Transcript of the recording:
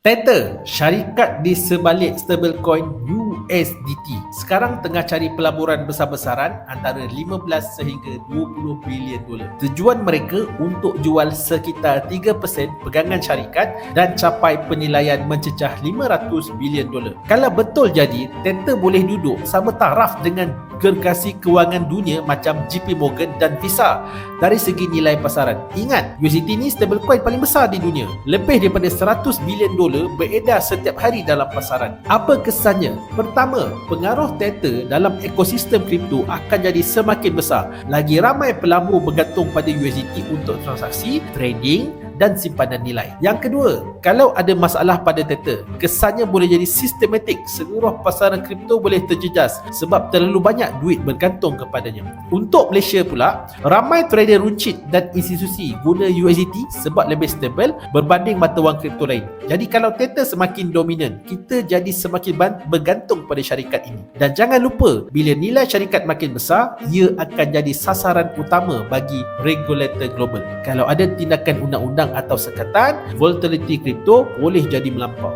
Tether, syarikat di sebalik stablecoin USDT sekarang tengah cari pelaburan besar-besaran antara 15 sehingga 20 bilion dolar. Tujuan mereka untuk jual sekitar 3% pegangan syarikat dan capai penilaian mencecah 500 bilion dolar. Kalau betul jadi, Tether boleh duduk sama taraf dengan gergasi kewangan dunia macam JP Morgan dan Visa dari segi nilai pasaran. Ingat, USDT ni stablecoin paling besar di dunia. Lebih daripada 100 bilion dolar beredar setiap hari dalam pasaran. Apa kesannya? Pertama, pengaruh Tether dalam ekosistem kripto akan jadi semakin besar. Lagi ramai pelabur bergantung pada USDT untuk transaksi, trading dan simpanan nilai. Yang kedua, kalau ada masalah pada Tether, kesannya boleh jadi sistematik. Seluruh pasaran kripto boleh terjejas sebab terlalu banyak duit bergantung kepadanya. Untuk Malaysia pula, ramai trader runcit dan institusi guna USDT sebab lebih stabil berbanding mata wang kripto lain. Jadi kalau Tether semakin dominan, kita jadi semakin bergantung pada syarikat ini. Dan jangan lupa, bila nilai syarikat makin besar, ia akan jadi sasaran utama bagi regulator global. Kalau ada tindakan undang-undang atau sekatan, volatility kripto boleh jadi melampau.